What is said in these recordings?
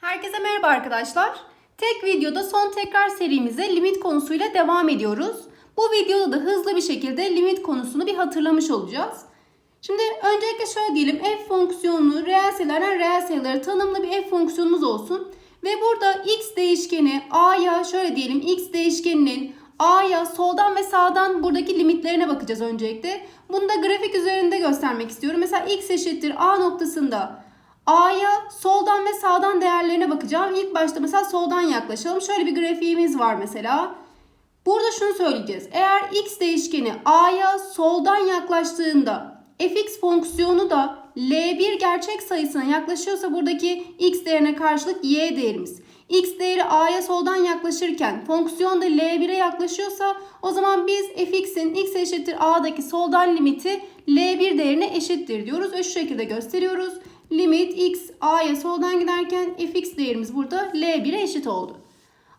Herkese merhaba arkadaşlar. Tek videoda son tekrar serimize limit konusuyla devam ediyoruz. Bu videoda da hızlı bir şekilde limit konusunu bir hatırlamış olacağız. Şimdi öncelikle şöyle diyelim f fonksiyonunu reel sayılardan reel sayılara tanımlı bir f fonksiyonumuz olsun. Ve burada x değişkeni a'ya şöyle diyelim x değişkeninin a'ya soldan ve sağdan buradaki limitlerine bakacağız öncelikle. Bunu da grafik üzerinde göstermek istiyorum. Mesela x eşittir a noktasında A'ya soldan ve sağdan değerlerine bakacağım. İlk başta mesela soldan yaklaşalım. Şöyle bir grafiğimiz var mesela. Burada şunu söyleyeceğiz. Eğer x değişkeni A'ya soldan yaklaştığında fx fonksiyonu da L1 gerçek sayısına yaklaşıyorsa buradaki x değerine karşılık y değerimiz. X değeri A'ya soldan yaklaşırken fonksiyon da L1'e yaklaşıyorsa o zaman biz fx'in x eşittir A'daki soldan limiti L1 değerine eşittir diyoruz ve şu şekilde gösteriyoruz. Limit x a'ya soldan giderken fx değerimiz burada L1'e eşit oldu.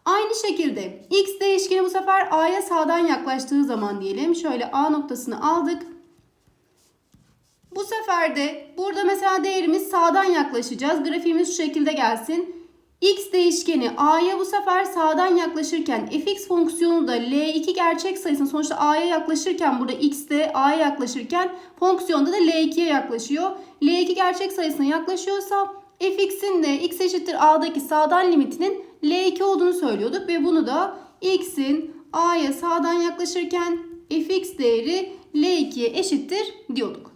Aynı şekilde x değişkeni bu sefer a'ya sağdan yaklaştığı zaman diyelim. Şöyle a noktasını aldık. Bu sefer de burada mesela değerimiz sağdan yaklaşacağız. Grafiğimiz şu şekilde gelsin. X değişkeni a'ya bu sefer sağdan yaklaşırken fx fonksiyonu da L2 gerçek sayısının sonuçta a'ya yaklaşırken burada x de a'ya yaklaşırken fonksiyonda da L2'ye yaklaşıyor. L2 gerçek sayısına yaklaşıyorsa fx'in de x eşittir a'daki sağdan limitinin L2 olduğunu söylüyorduk ve bunu da x'in a'ya sağdan yaklaşırken fx değeri L2'ye eşittir diyorduk.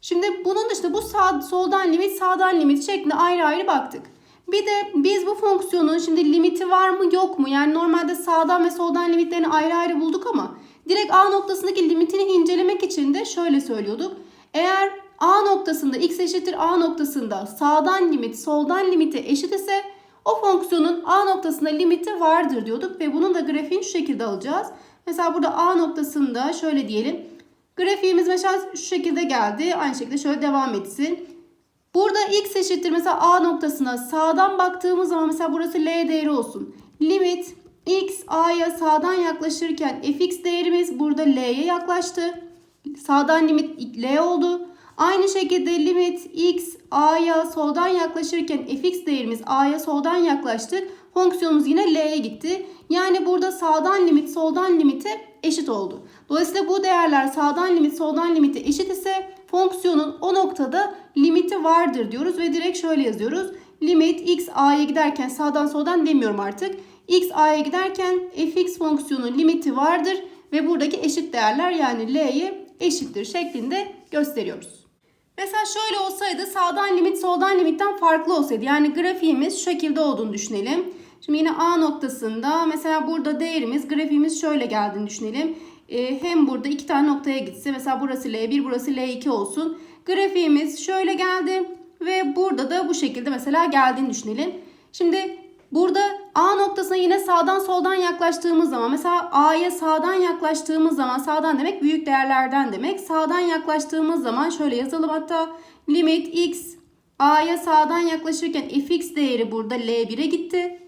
Şimdi bunun dışında bu sağ, soldan limit sağdan limit şeklinde ayrı ayrı baktık. Bir de biz bu fonksiyonun şimdi limiti var mı yok mu? Yani normalde sağdan ve soldan limitlerini ayrı ayrı bulduk ama direkt A noktasındaki limitini incelemek için de şöyle söylüyorduk. Eğer A noktasında x eşittir A noktasında sağdan limit soldan limite eşit ise o fonksiyonun A noktasında limiti vardır diyorduk ve bunun da grafiğini şu şekilde alacağız. Mesela burada A noktasında şöyle diyelim. Grafiğimiz mesela şu şekilde geldi. Aynı şekilde şöyle devam etsin. Burada x eşittir mesela a noktasına sağdan baktığımız zaman mesela burası l değeri olsun. Limit x a'ya sağdan yaklaşırken fx değerimiz burada l'ye yaklaştı. Sağdan limit l oldu. Aynı şekilde limit x a'ya soldan yaklaşırken fx değerimiz a'ya soldan yaklaştı. Fonksiyonumuz yine l'ye gitti. Yani burada sağdan limit soldan limite eşit oldu. Dolayısıyla bu değerler sağdan limit soldan limite eşit ise fonksiyonun o noktada limiti vardır diyoruz ve direkt şöyle yazıyoruz. Limit x a'ya giderken sağdan soldan demiyorum artık. x a'ya giderken fx fonksiyonun limiti vardır ve buradaki eşit değerler yani l'ye eşittir şeklinde gösteriyoruz. Mesela şöyle olsaydı sağdan limit soldan limitten farklı olsaydı yani grafiğimiz şu şekilde olduğunu düşünelim. Şimdi yine A noktasında mesela burada değerimiz grafiğimiz şöyle geldiğini düşünelim. Ee, hem burada iki tane noktaya gitse mesela burası L1 burası L2 olsun. Grafiğimiz şöyle geldi ve burada da bu şekilde mesela geldiğini düşünelim. Şimdi burada A noktasına yine sağdan soldan yaklaştığımız zaman mesela A'ya sağdan yaklaştığımız zaman sağdan demek büyük değerlerden demek. Sağdan yaklaştığımız zaman şöyle yazalım hatta limit x A'ya sağdan yaklaşırken fx değeri burada L1'e gitti.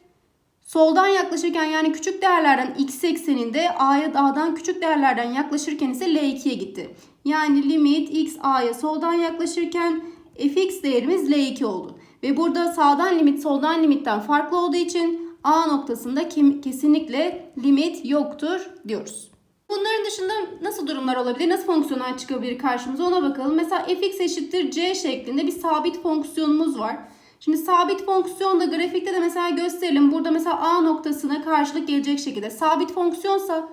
Soldan yaklaşırken yani küçük değerlerden x ekseninde a'ya a'dan küçük değerlerden yaklaşırken ise L2'ye gitti. Yani limit x a'ya soldan yaklaşırken fx değerimiz L2 oldu. Ve burada sağdan limit soldan limitten farklı olduğu için a noktasında kesinlikle limit yoktur diyoruz. Bunların dışında nasıl durumlar olabilir? Nasıl fonksiyonlar çıkabilir karşımıza ona bakalım. Mesela fx eşittir c şeklinde bir sabit fonksiyonumuz var. Şimdi sabit fonksiyonda grafikte de mesela gösterelim. Burada mesela A noktasına karşılık gelecek şekilde. Sabit fonksiyonsa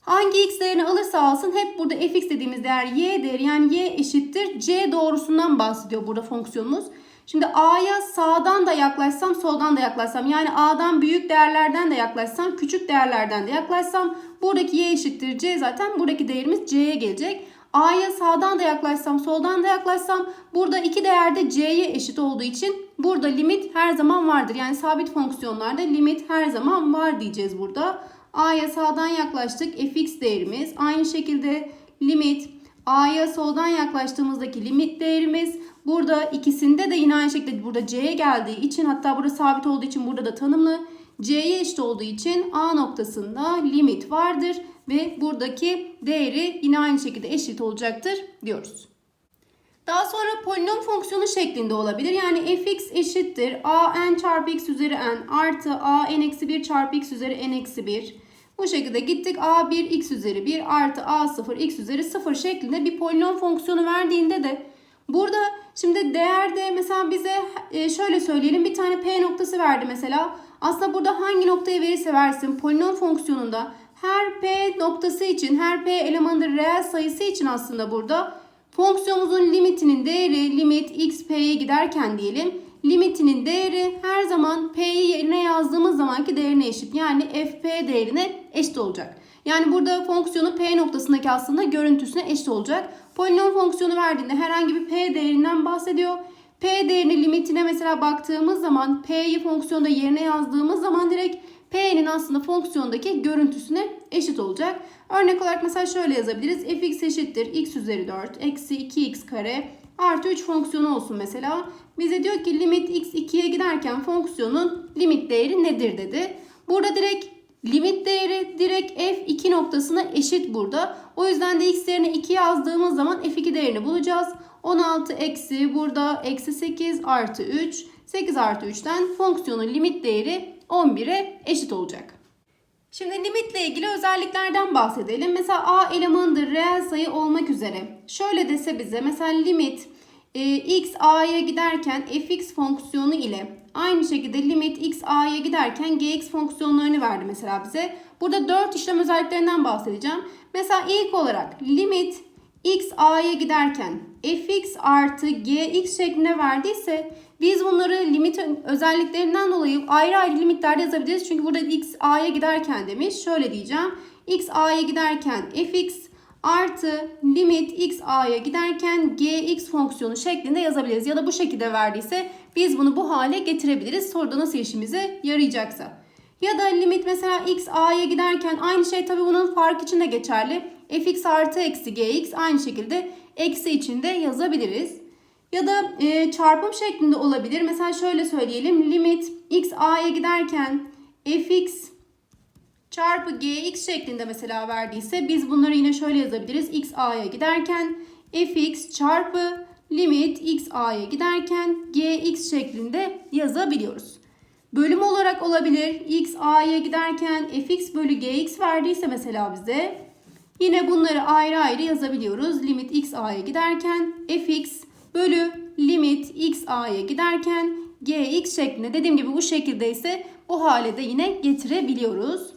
hangi x değerini alırsa alsın hep burada fx dediğimiz değer y değeri yani y eşittir c doğrusundan bahsediyor burada fonksiyonumuz. Şimdi a'ya sağdan da yaklaşsam soldan da yaklaşsam yani a'dan büyük değerlerden de yaklaşsam küçük değerlerden de yaklaşsam buradaki y eşittir c zaten buradaki değerimiz c'ye gelecek. A'ya sağdan da yaklaşsam soldan da yaklaşsam burada iki değer de c'ye eşit olduğu için burada limit her zaman vardır. Yani sabit fonksiyonlarda limit her zaman var diyeceğiz burada. A'ya sağdan yaklaştık fx değerimiz aynı şekilde limit A'ya soldan yaklaştığımızdaki limit değerimiz burada ikisinde de yine aynı şekilde burada c'ye geldiği için hatta burada sabit olduğu için burada da tanımlı. C'ye eşit olduğu için A noktasında limit vardır ve buradaki değeri yine aynı şekilde eşit olacaktır diyoruz. Daha sonra polinom fonksiyonu şeklinde olabilir. Yani fx eşittir a n çarpı x üzeri n artı a n eksi 1 çarpı x üzeri n eksi 1. Bu şekilde gittik a1 x üzeri 1 artı a0 x üzeri 0 şeklinde bir polinom fonksiyonu verdiğinde de burada şimdi değerde mesela bize e, şöyle söyleyelim bir tane p noktası verdi mesela. Aslında burada hangi noktayı verirse versin polinom fonksiyonunda her p noktası için her p elemanının reel sayısı için aslında burada fonksiyonumuzun limitinin değeri limit x p'ye giderken diyelim limitinin değeri her zaman p'yi yerine yazdığımız zamanki değerine eşit. Yani fp değerine eşit olacak. Yani burada fonksiyonu p noktasındaki aslında görüntüsüne eşit olacak. Polinom fonksiyonu verdiğinde herhangi bir p değerinden bahsediyor. P değerini limitine mesela baktığımız zaman P'yi fonksiyonda yerine yazdığımız zaman direkt P'nin aslında fonksiyondaki görüntüsüne eşit olacak. Örnek olarak mesela şöyle yazabiliriz. fx eşittir x üzeri 4 eksi 2x kare artı 3 fonksiyonu olsun mesela. Bize diyor ki limit x 2'ye giderken fonksiyonun limit değeri nedir dedi. Burada direkt limit değeri direkt f2 noktasına eşit burada. O yüzden de x değerini 2 yazdığımız zaman f2 değerini bulacağız. 16 eksi burada eksi 8 artı 3. 8 artı 3'ten fonksiyonun limit değeri 11'e eşit olacak. Şimdi limitle ilgili özelliklerden bahsedelim. Mesela a elemanıdır reel sayı olmak üzere. Şöyle dese bize mesela limit e, x a'ya giderken fx fonksiyonu ile aynı şekilde limit x a'ya giderken gx fonksiyonlarını verdi mesela bize. Burada 4 işlem özelliklerinden bahsedeceğim. Mesela ilk olarak limit x a'ya giderken fx artı gx şeklinde verdiyse biz bunları limit özelliklerinden dolayı ayrı ayrı limitlerde yazabiliriz. Çünkü burada x a'ya giderken demiş. Şöyle diyeceğim. x a'ya giderken fx artı limit x a'ya giderken gx fonksiyonu şeklinde yazabiliriz. Ya da bu şekilde verdiyse biz bunu bu hale getirebiliriz. Soruda nasıl işimize yarayacaksa. Ya da limit mesela x a'ya giderken aynı şey tabii bunun fark için de geçerli. fx artı eksi gx aynı şekilde eksi içinde yazabiliriz. Ya da e, çarpım şeklinde olabilir. Mesela şöyle söyleyelim. Limit x a'ya giderken fx çarpı gx şeklinde mesela verdiyse biz bunları yine şöyle yazabiliriz. x a'ya giderken fx çarpı limit x a'ya giderken gx şeklinde yazabiliyoruz. Bölüm olarak olabilir. x a'ya giderken fx bölü gx verdiyse mesela bize yine bunları ayrı ayrı yazabiliyoruz. Limit x a'ya giderken fx bölü limit x a'ya giderken gx şeklinde dediğim gibi bu şekilde ise bu hale de yine getirebiliyoruz.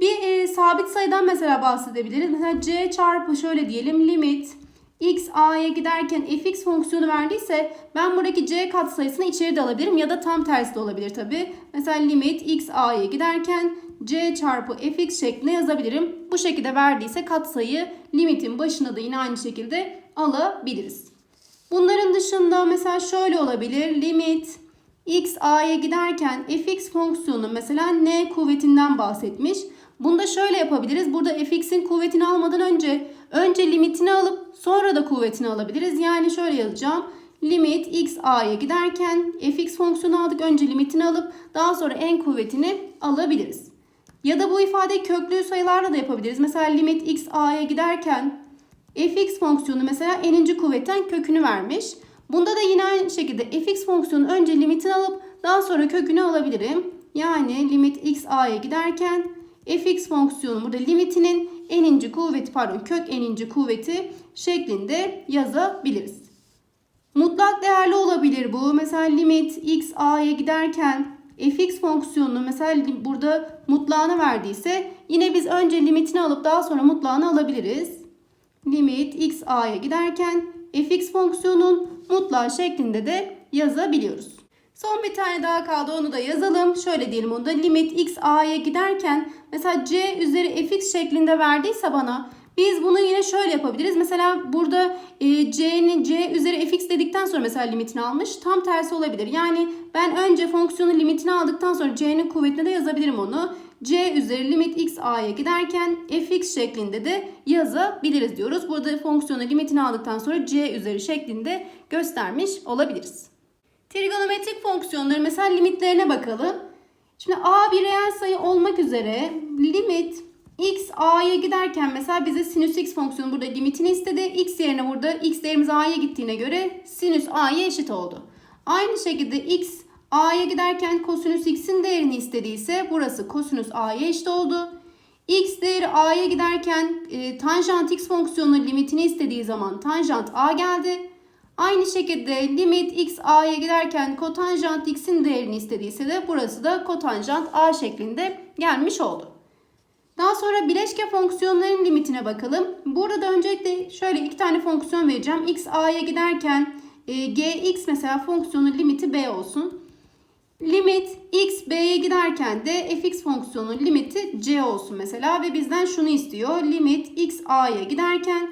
Bir e, sabit sayıdan mesela bahsedebiliriz. Mesela c çarpı şöyle diyelim limit x a'ya giderken fx fonksiyonu verdiyse ben buradaki c katsayısını içeri de alabilirim ya da tam tersi de olabilir tabi. Mesela limit x a'ya giderken c çarpı fx şeklinde yazabilirim. Bu şekilde verdiyse katsayı limitin başına da yine aynı şekilde alabiliriz. Bunların dışında mesela şöyle olabilir. Limit x a'ya giderken fx fonksiyonu mesela n kuvvetinden bahsetmiş. Bunda şöyle yapabiliriz. Burada fx'in kuvvetini almadan önce önce limitini alıp sonra da kuvvetini alabiliriz. Yani şöyle yazacağım. Limit x a'ya giderken fx fonksiyonu aldık. Önce limitini alıp daha sonra n kuvvetini alabiliriz. Ya da bu ifadeyi köklü sayılarla da yapabiliriz. Mesela limit x a'ya giderken fx fonksiyonu mesela n'inci kuvvetten kökünü vermiş. Bunda da yine aynı şekilde fx fonksiyonu önce limitini alıp daha sonra kökünü alabilirim. Yani limit x a'ya giderken fx fonksiyonu burada limitinin n'inci kuvveti pardon kök n'inci kuvveti şeklinde yazabiliriz. Mutlak değerli olabilir bu. Mesela limit x a'ya giderken fx fonksiyonunu mesela burada mutlağını verdiyse yine biz önce limitini alıp daha sonra mutlağını alabiliriz. Limit x a'ya giderken fx fonksiyonun mutlağı şeklinde de yazabiliyoruz. Son bir tane daha kaldı onu da yazalım. Şöyle diyelim onu da limit x a'ya giderken mesela c üzeri fx şeklinde verdiyse bana biz bunu yine şöyle yapabiliriz. Mesela burada e, c'nin c üzeri fx dedikten sonra mesela limitini almış. Tam tersi olabilir. Yani ben önce fonksiyonun limitini aldıktan sonra c'nin kuvvetine de yazabilirim onu. c üzeri limit x a'ya giderken fx şeklinde de yazabiliriz diyoruz. Burada fonksiyonun limitini aldıktan sonra c üzeri şeklinde göstermiş olabiliriz. Trigonometrik fonksiyonları mesela limitlerine bakalım. Şimdi a bir reel sayı olmak üzere limit x a'ya giderken mesela bize sinüs x fonksiyonu burada limitini istedi. x yerine burada x değerimiz a'ya gittiğine göre sinüs a'ya eşit oldu. Aynı şekilde x a'ya giderken kosinüs x'in değerini istediyse burası kosinüs a'ya eşit oldu. x değeri a'ya giderken e, tanjant x fonksiyonunun limitini istediği zaman tanjant a geldi. Aynı şekilde limit x a'ya giderken kotanjant x'in değerini istediyse de burası da kotanjant a şeklinde gelmiş oldu. Daha sonra bileşke fonksiyonların limitine bakalım. Burada da öncelikle şöyle iki tane fonksiyon vereceğim. x a'ya giderken e, gx mesela fonksiyonun limiti b olsun. Limit x b'ye giderken de fx fonksiyonun limiti c olsun mesela ve bizden şunu istiyor. Limit x a'ya giderken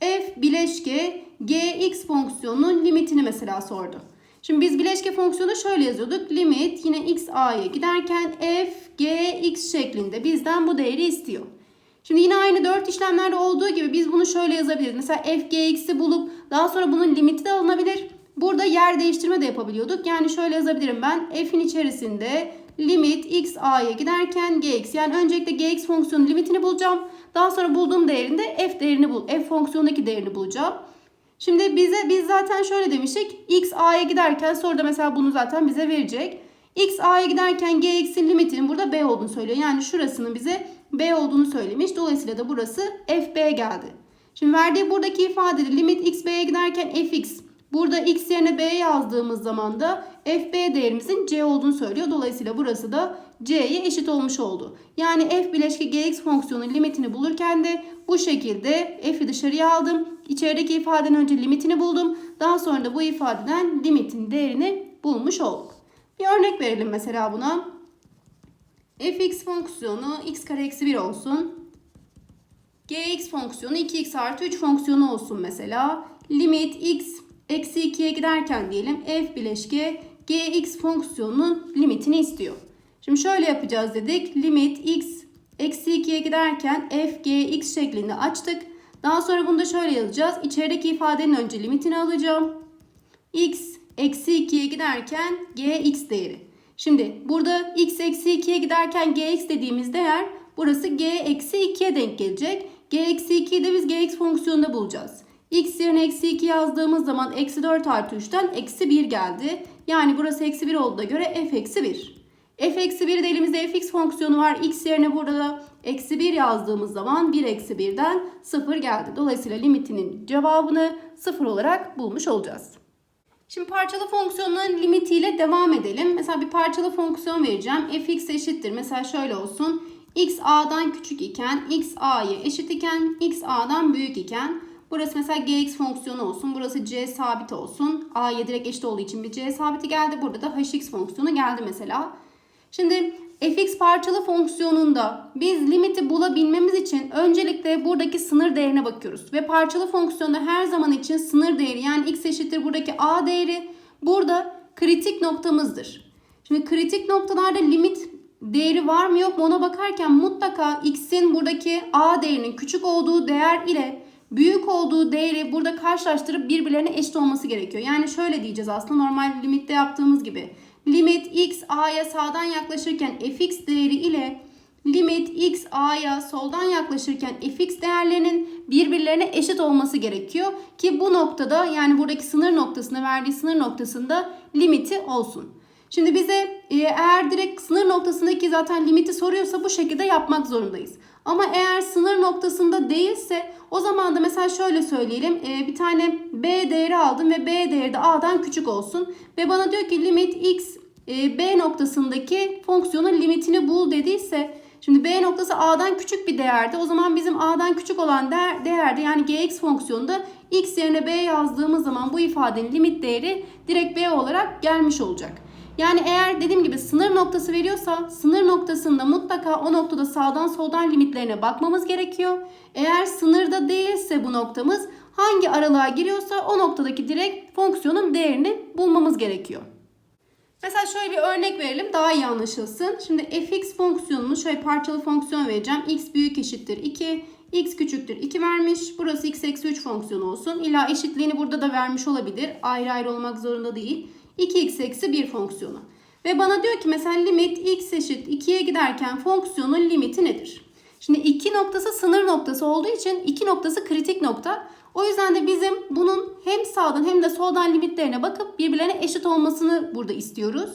f bileşke gx fonksiyonunun limitini mesela sordu. Şimdi biz bileşke fonksiyonu şöyle yazıyorduk. Limit yine x a'ya giderken f gx şeklinde bizden bu değeri istiyor. Şimdi yine aynı 4 işlemlerde olduğu gibi biz bunu şöyle yazabiliriz. Mesela f gx'i bulup daha sonra bunun limiti de alınabilir. Burada yer değiştirme de yapabiliyorduk. Yani şöyle yazabilirim ben. f'in içerisinde limit x a'ya giderken gx. Yani öncelikle gx fonksiyonun limitini bulacağım. Daha sonra bulduğum değerinde f değerini bul. f fonksiyonundaki değerini bulacağım. Şimdi bize biz zaten şöyle demiştik. X A'ya giderken soruda mesela bunu zaten bize verecek. X A'ya giderken Gx'in limitinin burada B olduğunu söylüyor. Yani şurasının bize B olduğunu söylemiş. Dolayısıyla da burası FB geldi. Şimdi verdiği buradaki ifadede limit X B'ye giderken Fx. Burada X yerine B yazdığımız zaman da FB değerimizin C olduğunu söylüyor. Dolayısıyla burası da C'ye eşit olmuş oldu. Yani f bileşke gx fonksiyonun limitini bulurken de bu şekilde f'i dışarıya aldım. İçerideki ifadenin önce limitini buldum. Daha sonra da bu ifadeden limitin değerini bulmuş olduk. Bir örnek verelim mesela buna. fx fonksiyonu x kare eksi 1 olsun. gx fonksiyonu 2x artı 3 fonksiyonu olsun mesela. Limit x eksi 2'ye giderken diyelim f bileşke gx fonksiyonunun limitini istiyor. Şimdi şöyle yapacağız dedik. Limit x eksi 2'ye giderken f gx şeklinde açtık. Daha sonra bunu da şöyle yazacağız. İçerideki ifadenin önce limitini alacağım. x eksi 2'ye giderken gx değeri. Şimdi burada x eksi 2'ye giderken gx dediğimiz değer burası g eksi 2'ye denk gelecek. g eksi 2'yi de biz gx fonksiyonunda bulacağız. x yerine eksi 2 yazdığımız zaman eksi 4 artı 3'ten eksi 1 geldi. Yani burası eksi 1 olduğuna göre f eksi 1 f eksi 1 de elimizde fx fonksiyonu var. x yerine burada da eksi 1 yazdığımız zaman 1 eksi 1'den 0 geldi. Dolayısıyla limitinin cevabını 0 olarak bulmuş olacağız. Şimdi parçalı fonksiyonların limitiyle devam edelim. Mesela bir parçalı fonksiyon vereceğim. fx eşittir. Mesela şöyle olsun. x a'dan küçük iken, x a'ya eşit iken, x a'dan büyük iken. Burası mesela gx fonksiyonu olsun. Burası c sabit olsun. a'ya direkt eşit olduğu için bir c sabiti geldi. Burada da hx fonksiyonu geldi mesela. Şimdi fx parçalı fonksiyonunda biz limiti bulabilmemiz için öncelikle buradaki sınır değerine bakıyoruz. Ve parçalı fonksiyonda her zaman için sınır değeri yani x eşittir buradaki a değeri burada kritik noktamızdır. Şimdi kritik noktalarda limit değeri var mı yok mu ona bakarken mutlaka x'in buradaki a değerinin küçük olduğu değer ile büyük olduğu değeri burada karşılaştırıp birbirlerine eşit olması gerekiyor. Yani şöyle diyeceğiz aslında normal limitte yaptığımız gibi limit x a'ya sağdan yaklaşırken fx değeri ile limit x a'ya soldan yaklaşırken fx değerlerinin birbirlerine eşit olması gerekiyor ki bu noktada yani buradaki sınır noktasında verdiği sınır noktasında limiti olsun. Şimdi bize e, eğer direkt sınır noktasındaki zaten limiti soruyorsa bu şekilde yapmak zorundayız. Ama eğer sınır noktasında değilse o zaman da mesela şöyle söyleyelim. E, bir tane b değeri aldım ve b değeri de a'dan küçük olsun. Ve bana diyor ki limit x e, b noktasındaki fonksiyonun limitini bul dediyse Şimdi b noktası a'dan küçük bir değerde. O zaman bizim a'dan küçük olan değer, değerde yani gx fonksiyonunda x yerine b yazdığımız zaman bu ifadenin limit değeri direkt b olarak gelmiş olacak. Yani eğer dediğim gibi sınır noktası veriyorsa sınır noktasında mutlaka o noktada sağdan soldan limitlerine bakmamız gerekiyor. Eğer sınırda değilse bu noktamız hangi aralığa giriyorsa o noktadaki direkt fonksiyonun değerini bulmamız gerekiyor. Mesela şöyle bir örnek verelim daha iyi anlaşılsın. Şimdi fx fonksiyonunu şöyle parçalı fonksiyon vereceğim. x büyük eşittir 2, x küçüktür 2 vermiş. Burası x eksi 3 fonksiyonu olsun. İlla eşitliğini burada da vermiş olabilir. Ayrı ayrı olmak zorunda değil. 2x eksi 1 fonksiyonu. Ve bana diyor ki mesela limit x eşit 2'ye giderken fonksiyonun limiti nedir? Şimdi 2 noktası sınır noktası olduğu için 2 noktası kritik nokta. O yüzden de bizim bunun hem sağdan hem de soldan limitlerine bakıp birbirlerine eşit olmasını burada istiyoruz.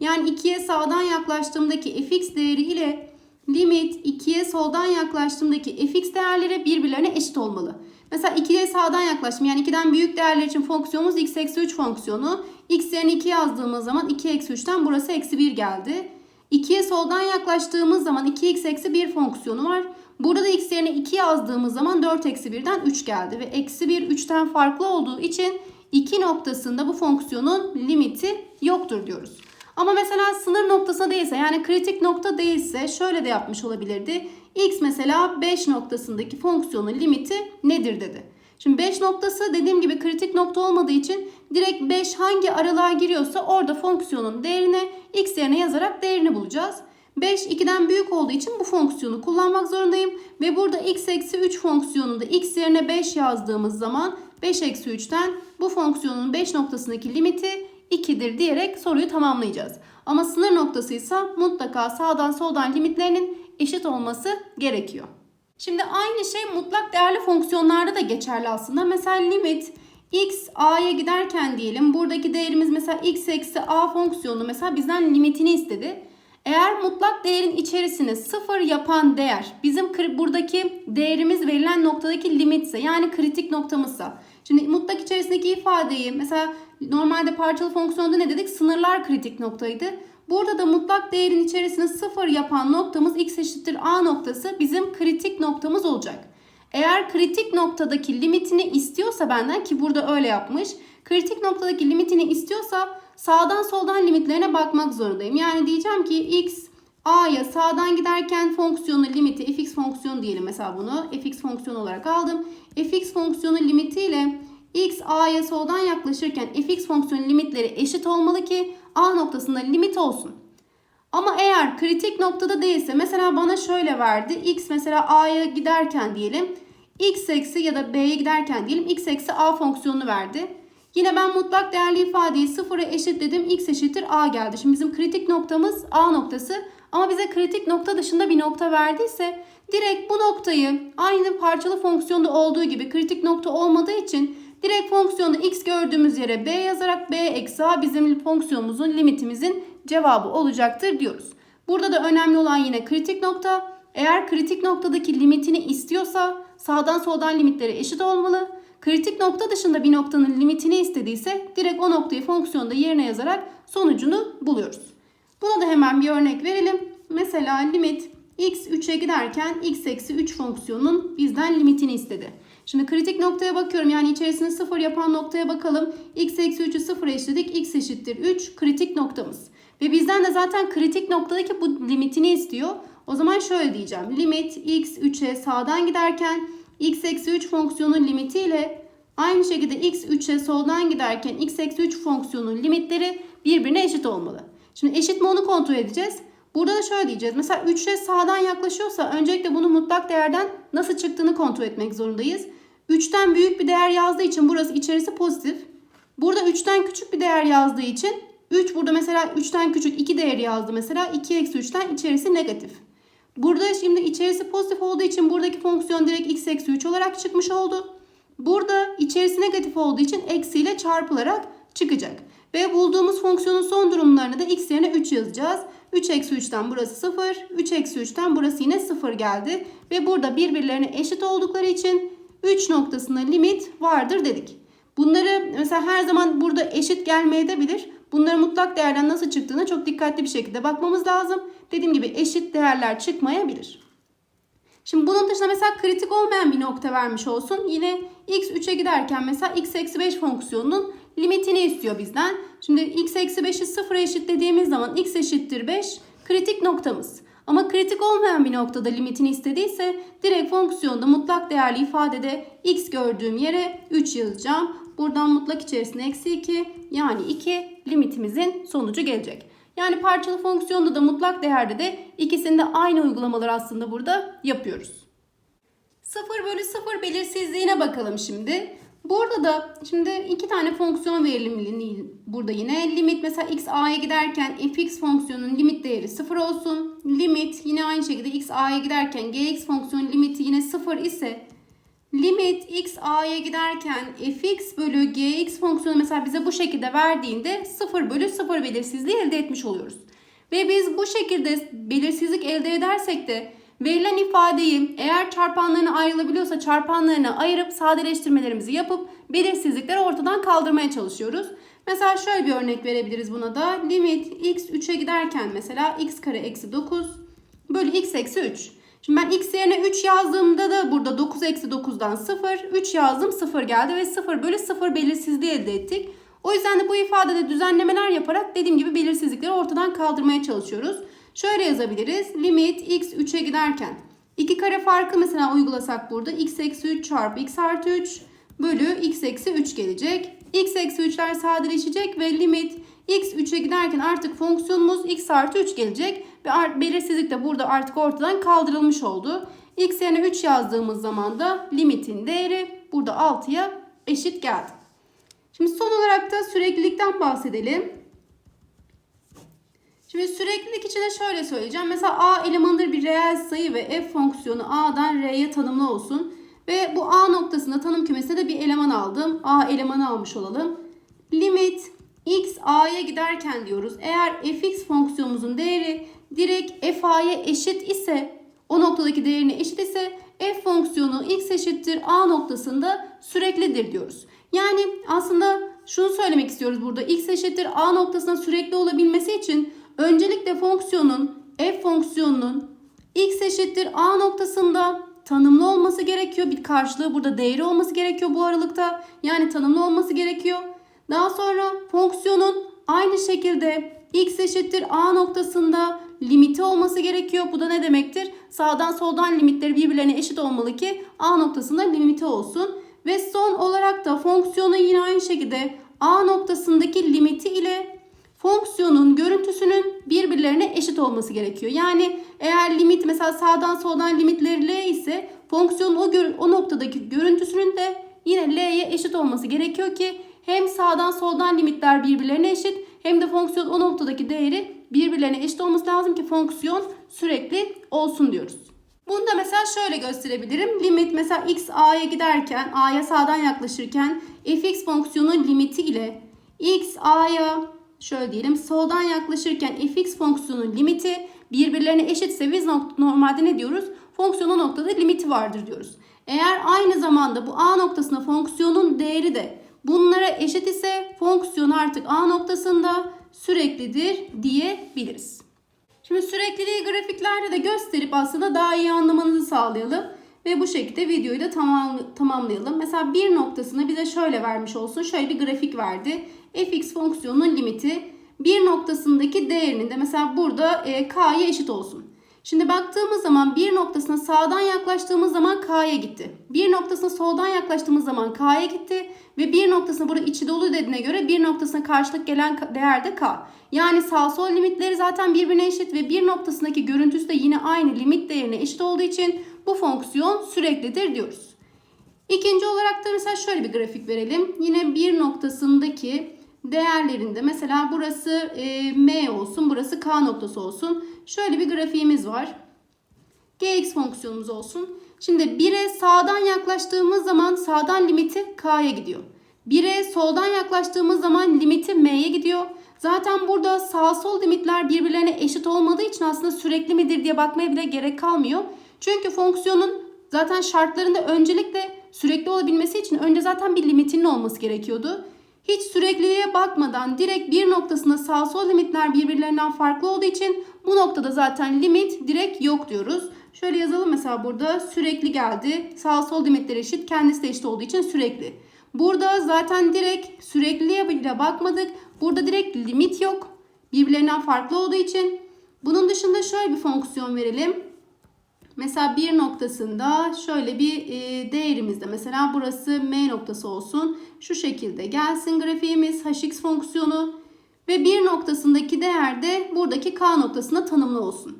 Yani 2'ye sağdan yaklaştığımdaki fx değeri ile limit 2'ye soldan yaklaştığımdaki fx değerleri birbirlerine eşit olmalı. Mesela 2'ye sağdan yaklaştım. Yani 2'den büyük değerler için fonksiyonumuz x eksi 3 fonksiyonu. X yerine 2 yazdığımız zaman 2 eksi 3'ten burası eksi 1 geldi. 2'ye soldan yaklaştığımız zaman 2x eksi 1 fonksiyonu var. Burada da x yerine 2 yazdığımız zaman 4 eksi 1'den 3 geldi. Ve eksi 1 3'ten farklı olduğu için 2 noktasında bu fonksiyonun limiti yoktur diyoruz. Ama mesela sınır noktasına değilse yani kritik nokta değilse şöyle de yapmış olabilirdi. x mesela 5 noktasındaki fonksiyonun limiti nedir dedi. Şimdi 5 noktası dediğim gibi kritik nokta olmadığı için direkt 5 hangi aralığa giriyorsa orada fonksiyonun değerini x yerine yazarak değerini bulacağız. 5 2'den büyük olduğu için bu fonksiyonu kullanmak zorundayım. Ve burada x eksi 3 fonksiyonunda x yerine 5 yazdığımız zaman 5 eksi 3'ten bu fonksiyonun 5 noktasındaki limiti 2'dir diyerek soruyu tamamlayacağız. Ama sınır noktasıysa mutlaka sağdan soldan limitlerinin eşit olması gerekiyor. Şimdi aynı şey mutlak değerli fonksiyonlarda da geçerli aslında. Mesela limit x a'ya giderken diyelim buradaki değerimiz mesela x eksi a fonksiyonu mesela bizden limitini istedi. Eğer mutlak değerin içerisine sıfır yapan değer bizim buradaki değerimiz verilen noktadaki limitse yani kritik noktamızsa. Şimdi mutlak içerisindeki ifadeyi mesela normalde parçalı fonksiyonda ne dedik? Sınırlar kritik noktaydı. Burada da mutlak değerin içerisine sıfır yapan noktamız x eşittir a noktası bizim kritik noktamız olacak. Eğer kritik noktadaki limitini istiyorsa benden ki burada öyle yapmış. Kritik noktadaki limitini istiyorsa sağdan soldan limitlerine bakmak zorundayım. Yani diyeceğim ki x a'ya sağdan giderken fonksiyonun limiti fx fonksiyonu diyelim mesela bunu fx fonksiyonu olarak aldım. fx fonksiyonu limitiyle x a'ya soldan yaklaşırken fx fonksiyonu limitleri eşit olmalı ki a noktasında limit olsun. Ama eğer kritik noktada değilse mesela bana şöyle verdi. x mesela a'ya giderken diyelim x eksi ya da b'ye giderken diyelim x eksi a fonksiyonunu verdi. Yine ben mutlak değerli ifadeyi sıfıra eşitledim. x eşittir a geldi. Şimdi bizim kritik noktamız a noktası. Ama bize kritik nokta dışında bir nokta verdiyse direkt bu noktayı aynı parçalı fonksiyonda olduğu gibi kritik nokta olmadığı için direkt fonksiyonu x gördüğümüz yere b yazarak b eksi a bizim fonksiyonumuzun limitimizin cevabı olacaktır diyoruz. Burada da önemli olan yine kritik nokta. Eğer kritik noktadaki limitini istiyorsa sağdan soldan limitleri eşit olmalı. Kritik nokta dışında bir noktanın limitini istediyse direkt o noktayı fonksiyonda yerine yazarak sonucunu buluyoruz. Buna da hemen bir örnek verelim. Mesela limit x 3'e giderken x eksi 3 fonksiyonunun bizden limitini istedi. Şimdi kritik noktaya bakıyorum. Yani içerisini 0 yapan noktaya bakalım. x eksi 3'ü 0 eşitledik. x eşittir 3 kritik noktamız. Ve bizden de zaten kritik noktadaki bu limitini istiyor. O zaman şöyle diyeceğim. Limit x 3'e sağdan giderken x eksi 3 fonksiyonun limitiyle aynı şekilde x 3'e soldan giderken x eksi 3 fonksiyonun limitleri birbirine eşit olmalı. Şimdi eşit mi onu kontrol edeceğiz. Burada da şöyle diyeceğiz. Mesela 3'e sağdan yaklaşıyorsa öncelikle bunu mutlak değerden nasıl çıktığını kontrol etmek zorundayız. 3'ten büyük bir değer yazdığı için burası içerisi pozitif. Burada 3'ten küçük bir değer yazdığı için 3 burada mesela 3'ten küçük 2 değeri yazdı mesela 2 eksi 3'ten içerisi negatif. Burada şimdi içerisi pozitif olduğu için buradaki fonksiyon direkt x eksi 3 olarak çıkmış oldu. Burada içerisi negatif olduğu için eksiyle çarpılarak çıkacak. Ve bulduğumuz fonksiyonun son durumlarını da x yerine 3 yazacağız. 3 eksi 3'ten burası 0. 3 eksi 3'ten burası yine 0 geldi. Ve burada birbirlerine eşit oldukları için 3 noktasında limit vardır dedik. Bunları mesela her zaman burada eşit gelmeye de bilir. Mutlak değerden nasıl çıktığına çok dikkatli bir şekilde bakmamız lazım. Dediğim gibi eşit değerler çıkmayabilir. Şimdi bunun dışında mesela kritik olmayan bir nokta vermiş olsun. Yine x 3'e giderken mesela x eksi 5 fonksiyonunun limitini istiyor bizden. Şimdi x eksi 5'i 0'a eşitlediğimiz zaman x eşittir 5 kritik noktamız. Ama kritik olmayan bir noktada limitini istediyse direkt fonksiyonda mutlak değerli ifadede x gördüğüm yere 3 yazacağım. Buradan mutlak içerisinde eksi 2 yani 2 limitimizin sonucu gelecek. Yani parçalı fonksiyonda da mutlak değerde de ikisinde aynı uygulamaları aslında burada yapıyoruz. 0 bölü 0 belirsizliğine bakalım şimdi. Burada da şimdi iki tane fonksiyon verelim burada yine. Limit mesela x a'ya giderken fx fonksiyonunun limit değeri 0 olsun. Limit yine aynı şekilde x a'ya giderken gx fonksiyonun limiti yine 0 ise limit x a'ya giderken fx bölü gx fonksiyonu mesela bize bu şekilde verdiğinde 0 bölü 0 belirsizliği elde etmiş oluyoruz. Ve biz bu şekilde belirsizlik elde edersek de verilen ifadeyi eğer çarpanlarına ayrılabiliyorsa çarpanlarına ayırıp sadeleştirmelerimizi yapıp belirsizlikleri ortadan kaldırmaya çalışıyoruz. Mesela şöyle bir örnek verebiliriz buna da. Limit x 3'e giderken mesela x kare eksi 9 bölü x eksi 3. Şimdi ben x yerine 3 yazdığımda da burada 9 eksi 9'dan 0. 3 yazdım 0 geldi ve 0 bölü 0 belirsizliği elde ettik. O yüzden de bu ifadede düzenlemeler yaparak dediğim gibi belirsizlikleri ortadan kaldırmaya çalışıyoruz. Şöyle yazabiliriz. Limit x 3'e giderken 2 kare farkı mesela uygulasak burada x eksi 3 çarpı x artı 3 bölü x eksi 3 gelecek. x eksi 3'ler sadeleşecek ve limit x 3'e giderken artık fonksiyonumuz x artı 3 gelecek. Ve belirsizlik de burada artık ortadan kaldırılmış oldu. x yerine 3 yazdığımız zaman da limitin değeri burada 6'ya eşit geldi. Şimdi son olarak da süreklilikten bahsedelim. Şimdi süreklilik için de şöyle söyleyeceğim. Mesela a elemanıdır bir reel sayı ve f fonksiyonu a'dan r'ye tanımlı olsun. Ve bu a noktasında tanım kümesine de bir eleman aldım. a elemanı almış olalım. Limit x a'ya giderken diyoruz. Eğer fx fonksiyonumuzun değeri direkt f a'ya eşit ise o noktadaki değerine eşit ise f fonksiyonu x eşittir a noktasında süreklidir diyoruz. Yani aslında şunu söylemek istiyoruz burada. x eşittir a noktasında sürekli olabilmesi için öncelikle fonksiyonun f fonksiyonunun x eşittir a noktasında tanımlı olması gerekiyor. Bir karşılığı burada değeri olması gerekiyor bu aralıkta. Yani tanımlı olması gerekiyor. Daha sonra fonksiyonun aynı şekilde x eşittir a noktasında limiti olması gerekiyor. Bu da ne demektir? Sağdan soldan limitleri birbirlerine eşit olmalı ki a noktasında limiti olsun. Ve son olarak da fonksiyonu yine aynı şekilde a noktasındaki limiti ile fonksiyonun görüntüsünün birbirlerine eşit olması gerekiyor. Yani eğer limit mesela sağdan soldan limitleri l ise fonksiyonun o, o noktadaki görüntüsünün de yine l'ye eşit olması gerekiyor ki hem sağdan soldan limitler birbirlerine eşit hem de fonksiyon o noktadaki değeri birbirlerine eşit olması lazım ki fonksiyon sürekli olsun diyoruz. Bunu da mesela şöyle gösterebilirim. Limit mesela x a'ya giderken, a'ya sağdan yaklaşırken fx fonksiyonun limiti ile x a'ya şöyle diyelim soldan yaklaşırken fx fonksiyonun limiti birbirlerine eşitse biz normalde ne diyoruz? Fonksiyonun noktada limiti vardır diyoruz. Eğer aynı zamanda bu a noktasında fonksiyonun değeri de bunlara eşit ise fonksiyon artık a noktasında süreklidir diyebiliriz. Şimdi sürekliliği grafiklerde de gösterip aslında daha iyi anlamanızı sağlayalım. Ve bu şekilde videoyu da tamam, tamamlayalım. Mesela bir noktasını bize şöyle vermiş olsun. Şöyle bir grafik verdi. fx fonksiyonunun limiti bir noktasındaki değerinin de mesela burada e, k'ya eşit olsun. Şimdi baktığımız zaman bir noktasına sağdan yaklaştığımız zaman k'ya gitti. Bir noktasına soldan yaklaştığımız zaman k'ya gitti. Ve bir noktasına burada içi dolu dediğine göre bir noktasına karşılık gelen değer de k. Yani sağ sol limitleri zaten birbirine eşit ve bir noktasındaki görüntüsü de yine aynı limit değerine eşit olduğu için bu fonksiyon süreklidir diyoruz. İkinci olarak da mesela şöyle bir grafik verelim. Yine bir noktasındaki değerlerinde mesela burası e, m olsun, burası k noktası olsun. Şöyle bir grafiğimiz var. gx fonksiyonumuz olsun. Şimdi 1'e sağdan yaklaştığımız zaman sağdan limiti k'ya gidiyor. 1'e soldan yaklaştığımız zaman limiti m'ye gidiyor. Zaten burada sağ sol limitler birbirlerine eşit olmadığı için aslında sürekli midir diye bakmaya bile gerek kalmıyor. Çünkü fonksiyonun zaten şartlarında öncelikle sürekli olabilmesi için önce zaten bir limitinin olması gerekiyordu. Hiç sürekliliğe bakmadan direkt bir noktasında sağ sol limitler birbirlerinden farklı olduğu için bu noktada zaten limit direkt yok diyoruz. Şöyle yazalım mesela burada sürekli geldi. Sağ sol limitleri eşit kendisi de eşit olduğu için sürekli. Burada zaten direkt sürekliliğe bile bakmadık. Burada direkt limit yok. Birbirlerinden farklı olduğu için. Bunun dışında şöyle bir fonksiyon verelim. Mesela bir noktasında şöyle bir e, değerimizde mesela burası m noktası olsun. Şu şekilde gelsin grafiğimiz hx fonksiyonu ve bir noktasındaki değer de buradaki k noktasına tanımlı olsun.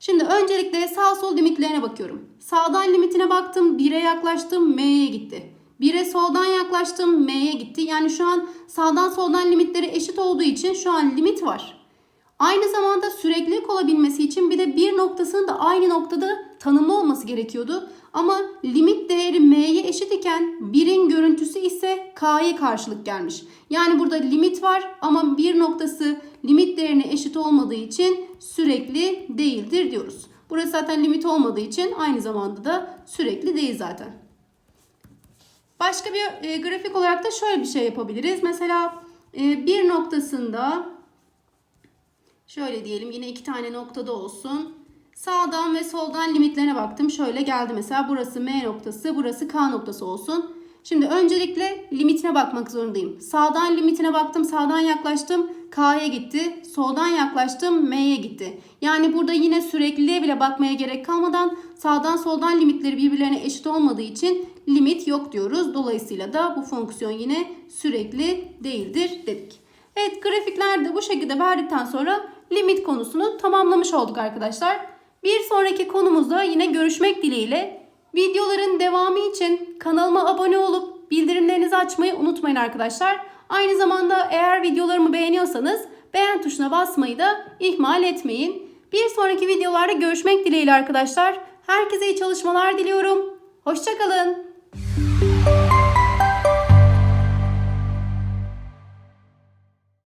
Şimdi öncelikle sağ sol limitlerine bakıyorum. Sağdan limitine baktım 1'e yaklaştım m'ye gitti. 1'e soldan yaklaştım M'ye gitti. Yani şu an sağdan soldan limitleri eşit olduğu için şu an limit var. Aynı zamanda süreklilik olabilmesi için bir de bir noktasının da aynı noktada tanımlı olması gerekiyordu. Ama limit değeri m'ye eşit iken 1'in görüntüsü ise k'ya karşılık gelmiş. Yani burada limit var ama bir noktası limit değerine eşit olmadığı için sürekli değildir diyoruz. Burası zaten limit olmadığı için aynı zamanda da sürekli değil zaten. Başka bir e, grafik olarak da şöyle bir şey yapabiliriz. Mesela e, bir noktasında şöyle diyelim yine iki tane noktada olsun. Sağdan ve soldan limitlerine baktım. Şöyle geldi mesela burası M noktası, burası K noktası olsun. Şimdi öncelikle limitine bakmak zorundayım. Sağdan limitine baktım, sağdan yaklaştım, K'ya gitti. Soldan yaklaştım, M'ye gitti. Yani burada yine sürekliliğe bile bakmaya gerek kalmadan sağdan soldan limitleri birbirlerine eşit olmadığı için limit yok diyoruz. Dolayısıyla da bu fonksiyon yine sürekli değildir dedik. Evet grafiklerde bu şekilde verdikten sonra limit konusunu tamamlamış olduk arkadaşlar. Bir sonraki konumuzda yine görüşmek dileğiyle. Videoların devamı için kanalıma abone olup bildirimlerinizi açmayı unutmayın arkadaşlar. Aynı zamanda eğer videolarımı beğeniyorsanız beğen tuşuna basmayı da ihmal etmeyin. Bir sonraki videolarda görüşmek dileğiyle arkadaşlar. Herkese iyi çalışmalar diliyorum. Hoşçakalın.